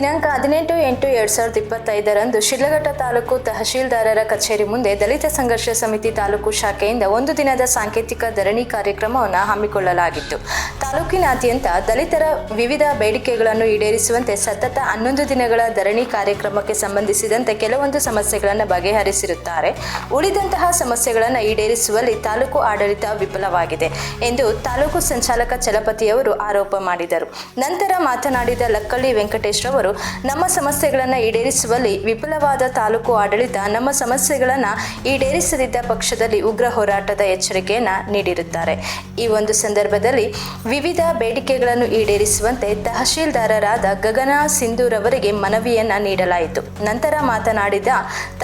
ಹದಿನೆಂಟು ಎಂಟು ಎರಡ್ ಸಾವಿರದ ಇಪ್ಪತ್ತೈದರಂದು ಶಿಡ್ಲಘಟ್ಟ ತಾಲೂಕು ತಹಶೀಲ್ದಾರರ ಕಚೇರಿ ಮುಂದೆ ದಲಿತ ಸಂಘರ್ಷ ಸಮಿತಿ ತಾಲೂಕು ಶಾಖೆಯಿಂದ ಒಂದು ದಿನದ ಸಾಂಕೇತಿಕ ಧರಣಿ ಕಾರ್ಯಕ್ರಮವನ್ನು ಹಮ್ಮಿಕೊಳ್ಳಲಾಗಿತ್ತು. ತಾಲೂಕಿನಾದ್ಯಂತ ದಲಿತರ ವಿವಿಧ ಬೇಡಿಕೆಗಳನ್ನು ಈಡೇರಿಸುವಂತೆ ಸತತ ಹನ್ನೊಂದು ದಿನಗಳ ಧರಣಿ ಕಾರ್ಯಕ್ರಮಕ್ಕೆ ಸಂಬಂಧಿಸಿದಂತೆ ಕೆಲವೊಂದು ಸಮಸ್ಯೆಗಳನ್ನು ಬಗೆಹರಿಸಿರುತ್ತಾರೆ. ಉಳಿದಂತಹ ಸಮಸ್ಯೆಗಳನ್ನು ಈಡೇರಿಸುವಲ್ಲಿ ತಾಲೂಕು ಆಡಳಿತ ವಿಫಲವಾಗಿದೆ ಎಂದು ತಾಲೂಕು ಸಂಚಾಲಕ ಚಲಪತಿಯವರು ಆರೋಪ ಮಾಡಿದರು. ನಂತರ ಮಾತನಾಡಿದ ಲಕ್ಕಳ್ಳಿ ವೆಂಕಟೇಶ್ ರವರು ನಮ್ಮ ಸಮಸ್ಯೆಗಳನ್ನು ಈಡೇರಿಸುವಲ್ಲಿ ವಿಫಲವಾದ ತಾಲೂಕು ಆಡಳಿತ ನಮ್ಮ ಸಮಸ್ಯೆಗಳನ್ನು ಈಡೇರಿಸದಿದ್ದ ಪಕ್ಷದಲ್ಲಿ ಉಗ್ರ ಹೋರಾಟದ ಎಚ್ಚರಿಕೆಯನ್ನು ನೀಡಿರುತ್ತಾರೆ. ಈ ಒಂದು ಸಂದರ್ಭದಲ್ಲಿ ವಿವಿಧ ಬೇಡಿಕೆಗಳನ್ನು ಈಡೇರಿಸುವಂತೆ ತಹಶೀಲ್ದಾರರಾದ ಗಗನ ಸಿಂಧೂರ್ ಅವರಿಗೆ ಮನವಿಯನ್ನ ನೀಡಲಾಯಿತು. ನಂತರ ಮಾತನಾಡಿದ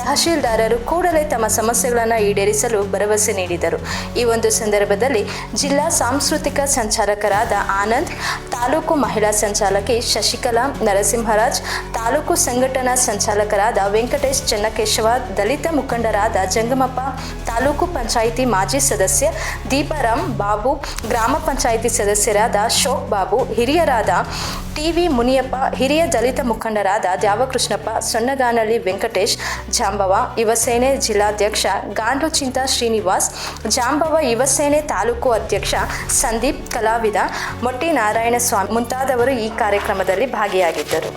ತಹಶೀಲ್ದಾರರು ಕೂಡಲೇ ತಮ್ಮ ಸಮಸ್ಯೆಗಳನ್ನು ಈಡೇರಿಸಲು ಭರವಸೆ ನೀಡಿದರು. ಈ ಒಂದು ಸಂದರ್ಭದಲ್ಲಿ ಜಿಲ್ಲಾ ಸಾಂಸ್ಕೃತಿಕ ಸಂಚಾಲಕರಾದ ಆನಂದ್, ತಾಲೂಕು ಮಹಿಳಾ ಸಂಚಾಲಕಿ ಶಶಿಕಲಾ, ನರಸಿಂಹರಾಜ್, ತಾಲೂಕು ಸಂಘಟನಾ ಸಂಚಾಲಕರಾದ ವೆಂಕಟೇಶ್ ಚೆನ್ನಕೇಶವ, ದಲಿತ ಮುಖಂಡರಾದ ಜಂಗಮಪ್ಪ, ತಾಲೂಕು ಪಂಚಾಯಿತಿ ಮಾಜಿ ಸದಸ್ಯ ದೀಪಾರಾಮ್ ಬಾಬು, ಗ್ರಾಮ ಪಂಚಾಯಿತಿ ಸದಸ್ಯರಾದ ಶೋಕ್ ಬಾಬು, ಹಿರಿಯರಾದ ಟಿವಿ ಮುನಿಯಪ್ಪ, ಹಿರಿಯ ದಲಿತ ಮುಖಂಡರಾದ ದ್ಯಾವಕೃಷ್ಣಪ್ಪ ಸೊನ್ನಗಾನಳ್ಳಿ ವೆಂಕಟೇಶ್, ಜಾಂಬವ, ಯುವಸೇನೆ ಜಿಲ್ಲಾಧ್ಯಕ್ಷ ಗಾಂಡು ಚಿಂತ ಶ್ರೀನಿವಾಸ್, ಜಾಂಬವ ಯುವಸೇನೆ ತಾಲೂಕು ಅಧ್ಯಕ್ಷ ಸಂದೀಪ್ ಕಲಾವಿದ ಮೊಟ್ಟಿ ನಾರಾಯಣಸ್ವಾಮಿ ಮುಂತಾದವರು ಈ ಕಾರ್ಯಕ್ರಮದಲ್ಲಿ ಭಾಗಿಯಾಗಿದ್ದರು.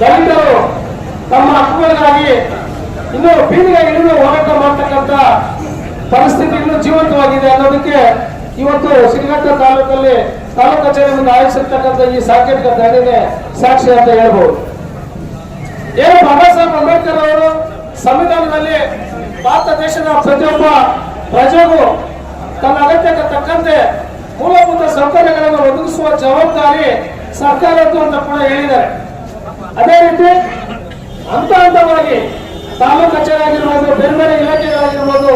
ದಲಿತರು ತಮ್ಮ ಹಕ್ಕುಗಳಿಗಾಗಿ ಇನ್ನು ಬೀದಿಗೆ ಇಳಿದು ಹೋರಾಟ ಮಾಡ್ತಕ್ಕಂಥ ಪರಿಸ್ಥಿತಿ ಇನ್ನೂ ಜೀವಂತವಾಗಿದೆ ಅನ್ನೋದಕ್ಕೆ ಇವತ್ತು ಶ್ರೀಘಟ್ಟ ತಾಲೂಕಲ್ಲಿ ತಾಲೂಕು ಕಚೇರಿ ಮುಂದೆ ಆಯೋಜಿಸಿರ್ತಕ್ಕಂಥ ಈ ಸಾಂಕೇತಿಕ ಧರಣಿನೇ ಸಾಕ್ಷಿ ಅಂತ ಹೇಳ್ಬೋದು. ಏನು ಬಾಬಾ ಸಾಹೇಬ್ ಅಂಬೇಡ್ಕರ್ ಅವರು ಸಂವಿಧಾನದಲ್ಲಿ ಭಾರತ ದೇಶದ ಪ್ರತಿಯೊಬ್ಬ ಪ್ರಜೆಗೂ ತನ್ನ ಅಗತ್ಯಕ್ಕೆ ತಕ್ಕಂತೆ ಮೂಲಭೂತ ಸೌಕರ್ಯಗಳನ್ನು ಒದಗಿಸುವ ಜವಾಬ್ದಾರಿ ಸರ್ಕಾರದ್ದು ಅಂತ ಕೂಡ ಹೇಳಿದ್ದಾರೆ. ಅದೇ ರೀತಿ ಹಂತ ಹಂತವಾಗಿ ತಾಲೂಕು ಕಚೇರಿ ಆಗಿರ್ಬೋದು ಬೇರೆ ಇಲಾಖೆಗಳಾಗಿರ್ಬೋದು,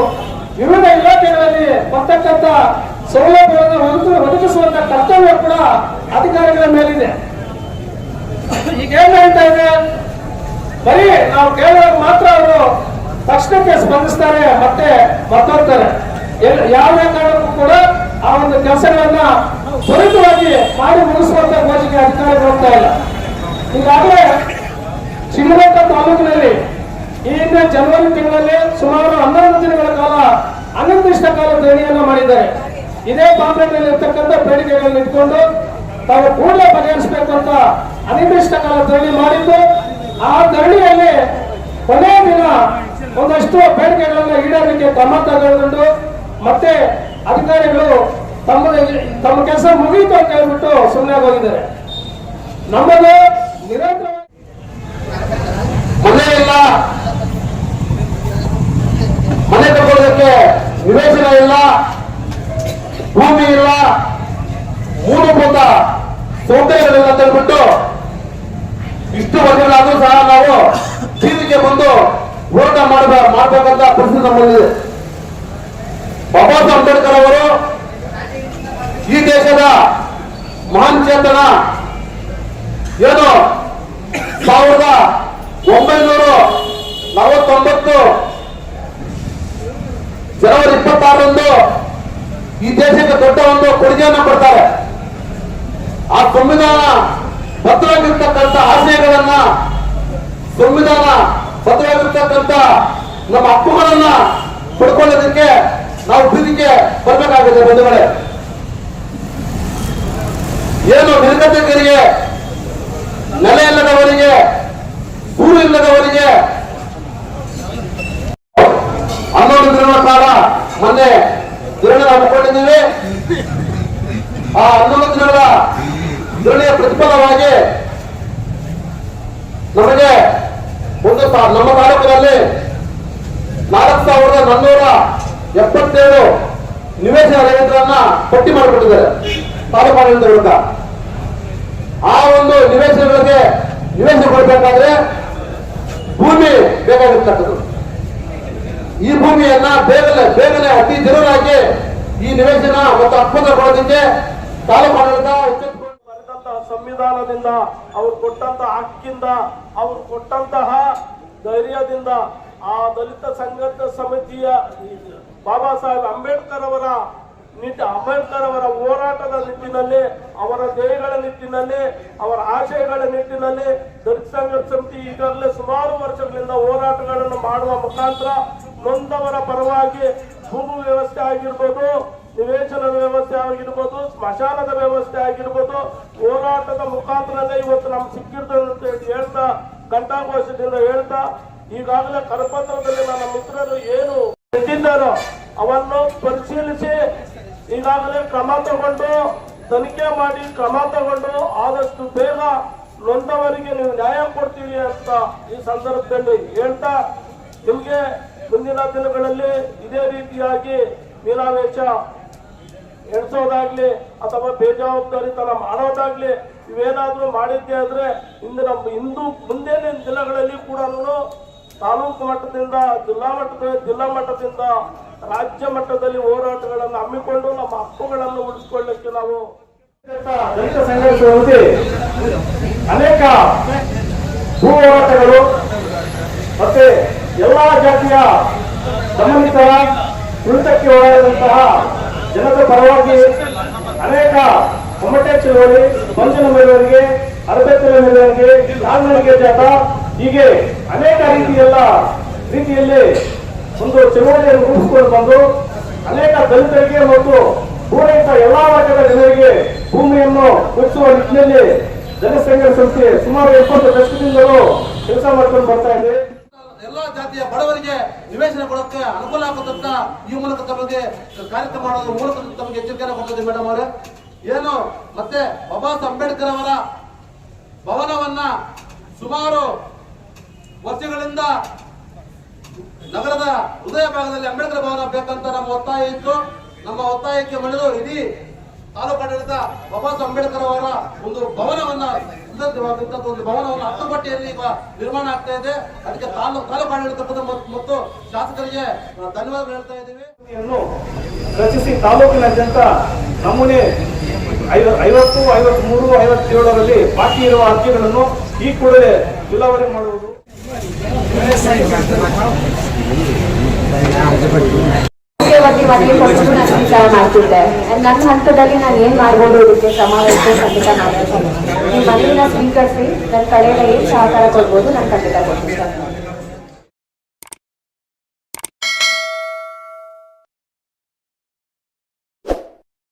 ವಿವಿಧ ಇಲಾಖೆಗಳಲ್ಲಿ ಬರ್ತಕ್ಕಂಥ ಸೌಲಭ್ಯಗಳನ್ನು ಒದಗಿ ಒದಗಿಸುವಂತ ಕರ್ತವ್ಯ ಕೂಡ ಅಧಿಕಾರಿಗಳ ಮೇಲಿದೆ. ಈಗ ಏನ್ ಹೇಳ್ತಾ ಇದೆ? ಬರೀ ನಾವು ಕೇಳಿದಾಗ ಮಾತ್ರ ಅವರು ತಕ್ಷಣಕ್ಕೆ ಸ್ಪಂದಿಸ್ತಾರೆ, ಮತ್ತೆ ಮತ್ತೋಗ್ತಾರೆ ಎಲ್- ಯಾವುದೇ ಕಾರಣಕ್ಕೂ ಕೂಡ ಆ ಒಂದು ಕೆಲಸಗಳನ್ನ ತ್ವರಿತವಾಗಿ ಮಾಡಿ ಮುಗಿಸುವಂತ ಗೋಜಿಗೆ ಅಧಿಕಾರಿಗಳು ಹೋಗ್ತಾ ಇಲ್ಲ. ಈಗಾಗಲೇ ಶಿವಮೊಗ್ಗ ತಾಲೂಕಿನಲ್ಲಿ ಈ ಹಿಂದೆ ಜನವರಿ ತಿಂಗಳಲ್ಲಿ ಸುಮಾರು ಹನ್ನೊಂದು ದಿನಗಳ ಕಾಲ ಅನಿರ್ದಿಷ್ಟ ಕಾಲ ಧರಣಿಯನ್ನ ಮಾಡಿದ್ದಾರೆ. ಇದೇ ಪಾಂಪ್ಲೆಟ್ನಲ್ಲಿ ಇರ್ತಕ್ಕಂಥ ಬೇಡಿಕೆಗಳನ್ನು ಇಟ್ಕೊಂಡು ತಾವು ಕೂಡಲೇ ಬಗೆಹರಿಸಬೇಕು ಅಂತ ಅನಿರ್ದಿಷ್ಟ ಕಾಲ ಧರಣಿ ಮಾಡಿದ್ದು, ಆ ಧರಣಿಯಲ್ಲಿ ಕೊನೆಯ ದಿನ ಒಂದಷ್ಟು ಬೇಡಿಕೆಗಳನ್ನ ಈಡೇರಲಿಕ್ಕೆ ಕ್ರಮ ತಗೊಂಡು ಮತ್ತೆ ಅಧಿಕಾರಿಗಳು ತಮ್ಮ ತಮ್ಮ ಕೆಲಸ ಮುಗಿಯಿತು ಅಂತ ಹೇಳ್ಬಿಟ್ಟು ಸುಮ್ಮನೆ ಹೋಗಿದ್ದಾರೆ ನಮ್ಮದು ಮನೆ ಇಲ್ಲ. ಮನೆ ತಗೊಳ್ಳೋದಕ್ಕೆ ವಿವೇಚನ ಇಲ್ಲ. ಭೂಮಿ ಇಲ್ಲ. ಮೂಲಭೂತ ಸೌಕರ್ಯಗಳಿಲ್ಲ ಅಂತ ಹೇಳ್ಬಿಟ್ಟು ಇಷ್ಟು ವರ್ಷಗಳಾದ್ರೂ ಸಹ ನಾವು ಬೀದಿಗೆ ಬಂದು ಹೋರಾಟ ಮಾಡಿದ ಮಾಡಬೇಕಂತ ಪರಿಸ್ಥಿತಿ ನಮ್ಮಲ್ಲಿದೆ ಬಾಬಾ ಸಾಹೇಬ್ ಅಂಬೇಡ್ಕರ್ ಅವರು ಈ ದೇಶದ ಮಹಾನ್ ಚೇತನ. ಏನು? ಸಾವಿರದ ಒಂಬೈನೂರ ನಲವತ್ತೊಂಬತ್ತು ಜನವರಿ ಇಪ್ಪತ್ತಾರರಂದು ಈ ದೇಶಕ್ಕೆ ದೊಡ್ಡ ಒಂದು ಕೊಡುಗೆಯನ್ನು ಕೊಡ್ತಾರೆ. ಆ ಸಂವಿಧಾನ ಭದ್ರವಾಗಿರ್ತಕ್ಕಂಥ ಆಶಯಗಳನ್ನ ಸಂವಿಧಾನ ಭದ್ರವಾಗಿರ್ತಕ್ಕಂಥ ನಮ್ಮ ಹಕ್ಕುಗಳನ್ನ ಪಡ್ಕೊಳ್ಳೋದಕ್ಕೆ ನಾವು ಬೀದಿಗೆ ಬರಬೇಕಾಗಿದೆ ಬಂಧುಗಳೇ. ಏನು ನಿರ್ಗತಿಕರಿಗೆ ನೆಲೆ ಇಲ್ಲದವರಿಗೆ ಗೂಡು ಇಲ್ಲದವರಿಗೆ ಹನ್ನೊಂದು ದಿನಗಳ ಕಾಲ ಮೊನ್ನೆ ಧರಣಿ ಹಮ್ಮಿಕೊಂಡಿದ್ದೀವಿ ಆ ಹನ್ನೊಂಬತ್ತು ದಿನಗಳ ಪ್ರತಿಫಲವಾಗಿ ನಮಗೆ ಒಂದು ನಮ್ಮ ತಾಲೂಕಿನಲ್ಲಿ ನಾಲ್ಕು ಸಾವಿರದ ನಾನ್ನೂರ ಎಪ್ಪತ್ತೇಳು ನಿವೇಶನ ರಹಿತರನ್ನ ಪಟ್ಟಿ ಮಾಡಿಬಿಟ್ಟಿದ್ದಾರೆ ತಾಲೂಕಾಡಳಿತ ವಿರುದ್ಧ. ಆ ಒಂದು ನಿವೇಶನಗಳಿಗೆ ನಿವೇಶನ ಕೊಡಬೇಕಾದ್ರೆ ಭೂಮಿ ಬೇಕಾಗಿರ್ತಕ್ಕಂಥದ್ದು. ಈ ಭೂಮಿಯನ್ನ ಬೇಗನೆ ಬೇಗನೆ ಅತಿ ಜರೂರಾಗಿ ಈ ನಿವೇಶನ ಮತ್ತು ಹಕ್ಕುಪತ್ರ ಕೊಡೋದಕ್ಕೆ ಬರೆದಂತಹ ಸಂವಿಧಾನದಿಂದ ಅವ್ರು ಕೊಟ್ಟಂತಹ ಹಕ್ಕಿಂದ ಅವ್ರು ಕೊಟ್ಟಂತಹ ಧೈರ್ಯದಿಂದ ಆ ದಲಿತ ಸಂಘರ್ಷ ಸಮಿತಿಯ ಬಾಬಾ ಸಾಹೇಬ್ ಅಂಬೇಡ್ಕರ್ ಅವರ ನಿಟ್ಟ ಅಂಬೇಡ್ಕರ್ ಅವರ ಹೋರಾಟದ ನಿಟ್ಟಿನಲ್ಲಿ, ಅವರ ಧ್ಯೇಯಗಳ ನಿಟ್ಟಿನಲ್ಲಿ, ಅವರ ಆಶಯಗಳ ನಿಟ್ಟಿನಲ್ಲಿ ದಲಿತ ಸಂಘರ್ಷ ಸಮಿತಿ ಈಗಾಗಲೇ ಸುಮಾರು ವರ್ಷಗಳಿಂದ ಹೋರಾಟಗಳನ್ನು ಮಾಡುವ ಮುಖಾಂತರ ನೊಂದವರ ಪರವಾಗಿ ಭೂಮಿ ವ್ಯವಸ್ಥೆ ಆಗಿರ್ಬೋದು ನಿವೇಶನದ ವ್ಯವಸ್ಥೆ ಆಗಿರ್ಬೋದು, ಸ್ಮಶಾನದ ವ್ಯವಸ್ಥೆ ಆಗಿರ್ಬೋದು, ಹೋರಾಟದ ಮುಖಾಂತರನೇ ಇವತ್ತು ನಮ್ಗೆ ಸಿಕ್ಕಿರ್ತದೆ ಅಂತ ಹೇಳಿ ಹೇಳ್ತಾ, ಘಂಟಾಘೋಷದಿಂದ ಹೇಳ್ತಾ, ಈಗಾಗಲೇ ಕರಪತ್ರದಲ್ಲಿ ನನ್ನ ಮಿತ್ರರು ಏನು ಇಟ್ಟಿದ್ದಾರೋ ಅವನ್ನು ಪರಿಶೀಲಿಸಿ, ಈಗಾಗಲೇ ಕ್ರಮ ತಗೊಂಡು, ತನಿಖೆ ಮಾಡಿ ಕ್ರಮ ತಗೊಂಡು, ಆದಷ್ಟು ಬೇಗ ನೊಂದವರಿಗೆ ನೀವು ನ್ಯಾಯ ಕೊಡ್ತೀವಿ ಅಂತ ಈ ಸಂದರ್ಭದಲ್ಲಿ ಹೇಳ್ತಾ, ನಿಮಗೆ ಮುಂದಿನ ದಿನಗಳಲ್ಲಿ ಇದೇ ರೀತಿಯಾಗಿ ಮೀನಾವೇಶ ಎಣಿಸೋದಾಗ್ಲಿ ಅಥವಾ ಬೇಜವಾಬ್ದಾರಿತನ ಮಾಡೋದಾಗ್ಲಿ ಇವೇನಾದ್ರೂ ಮಾಡಿದ್ದೆ ಆದ್ರೆ ಇಂದು ನಮ್ಮ ಇಂದು ಮುಂದಿನ ದಿನಗಳಲ್ಲಿ ಕೂಡ ತಾಲೂಕು ಮಟ್ಟದಿಂದ, ಜಿಲ್ಲಾ ಮಟ್ಟದ ಜಿಲ್ಲಾ ಮಟ್ಟದಿಂದ ರಾಜ್ಯ ಮಟ್ಟದಲ್ಲಿ ಹೋರಾಟಗಳನ್ನು ಹಮ್ಮಿಕೊಂಡು ನಮ್ಮ ಹಕ್ಕುಗಳನ್ನು ಉಳಿಸಿಕೊಳ್ಳಕ್ಕೆ ನಾವು ದಲಿತ ಸಂಘರ್ಷದಲ್ಲಿ ಅನೇಕ ಭೂ ಹೋರಾಟಗಳು ಮತ್ತೆ ಎಲ್ಲಾ ಜಾತಿಯ ಸಂಬಂಧಿತರ ತುಳಿತಕ್ಕೆ ಒಳಗಾದಂತಹ ಜನರ ಪರವಾಗಿ ಅನೇಕ ಒಮ್ಮಟೆ ಚಳವಳಿ ಪಂಚನ ಮೆರವಣಿಗೆ ಅರಬೆತ್ತಲ ಮೆರವಣಿಗೆ ನಾಲ್ವಣಿಗೆ ಜಾತ. ಹೀಗೆ ಅನೇಕ ರೀತಿಯೆಲ್ಲ ರೀತಿಯಲ್ಲಿ ಒಂದು ಚಳವಳಿಯನ್ನು ರೂಪಿಸಿಕೊಂಡು ಬಂದು ಅನೇಕ ದಲಿತರಿಗೆ ಮತ್ತು ಪೂರೈತ ಎಲ್ಲಾ ವರ್ಗದ ಜನರಿಗೆ ಭೂಮಿಯನ್ನು ಕೊಡಿಸುವ ನಿಟ್ಟಿನಲ್ಲಿ ಜನಸಂಘ ಸಂಸ್ಥೆ ಸುಮಾರು ಎಪ್ಪತ್ತು ದಶಕದಿಂದಲೂ ಕೆಲಸ ಮಾಡ್ಕೊಂಡು ಬರ್ತಾ ಇದೆ. ಎಲ್ಲಾ ಜಾತಿಯ ಬಡವರಿಗೆ ನಿವೇಶನ ಕೊಡೋಕೆ ಅನುಕೂಲ ಆಗುತ್ತಂತ ಈ ಮೂಲಕ ತಮಗೆ ಕಾರ್ಯಕ್ರಮ ಮಾಡೋದ್ರ ಮೂಲಕ ತಮಗೆ ಎಚ್ಚರಿಕೆಯನ್ನು ಕೊಟ್ಟಿದೆ ಮೇಡಮ್ ಅವರೇ. ಏನು, ಮತ್ತೆ ಬಾಬಾ ಅಂಬೇಡ್ಕರ್ ಅವರ ಭವನವನ್ನ ಸುಮಾರು ವರ್ಷಗಳಿಂದ ನಗರದ ಹೃದಯ ಭಾಗದಲ್ಲಿ ಅಂಬೇಡ್ಕರ್ ಭವನ ಬೇಕಂತ ನಮ್ಮ ಒತ್ತಾಯ ಇತ್ತು. ನಮ್ಮ ಒತ್ತಾಯಕ್ಕೆ ಮಣಿದು ಇಡೀ ತಾಲೂಕಾಡಳಿತ ಬಾಬಾ ಅಂಬೇಡ್ಕರ್ ಅವರ ಒಂದು ಭವನವನ್ನ ಸುಂದರವಾದಂತಹ ಒಂದು ಭವನವನ್ನು ಹತ್ತುಪಟ್ಟಿಯಲ್ಲಿ ಈಗ ನಿರ್ಮಾಣ ಆಗ್ತಾ ಇದೆ. ಅದಕ್ಕೆ ತಾಲೂಕು ತಾಲೂಕು ಆಡಳಿತ ಮತ್ತು- ಶಾಸಕರಿಗೆ ಧನ್ಯವಾದ ಹೇಳ್ತಾ ಇದ್ದೀವಿ. ರಚಿಸಿ ತಾಲೂಕಿನಾದ್ಯಂತ ನಮೂನೆ ಐವತ್ತು ಐವತ್ತು ಮೂರು ಐವತ್ತೇಳರಲ್ಲಿ ಬಾಕಿ ಇರುವ ಅರ್ಜಿಗಳನ್ನು ಈ ಕೂಡಲೇ ವಿಲೇವಾರಿ ಮಾಡುವುದು. ಮುಖ್ಯವಾಗಿ ಮನೆಗೆ ಕೊಟ್ಟು ನಾನು ಸ್ವೀಕಾರ ಮಾಡ್ತಿದ್ದೆ. ನನ್ನ ಹಂತದಲ್ಲಿ ನಾನು ಏನು ಮಾಡ್ಬೋದು ಇದಕ್ಕೆ ಸಮಾವೇಶ ಖಂಡಿತ ಮಾಡ್ಬೇಕು ನಿಮ್ಮ ಮನೆಯನ್ನ ಸ್ವೀಕರಿಸಿ, ನನ್ನ ಕಡೆಯಿಂದ ಏನ್ ಸಹಕಾರ ಕೊಡ್ಬೋದು, ನಾನು ಖಂಡಿತ ಕೊಡ್ತೀನಿ.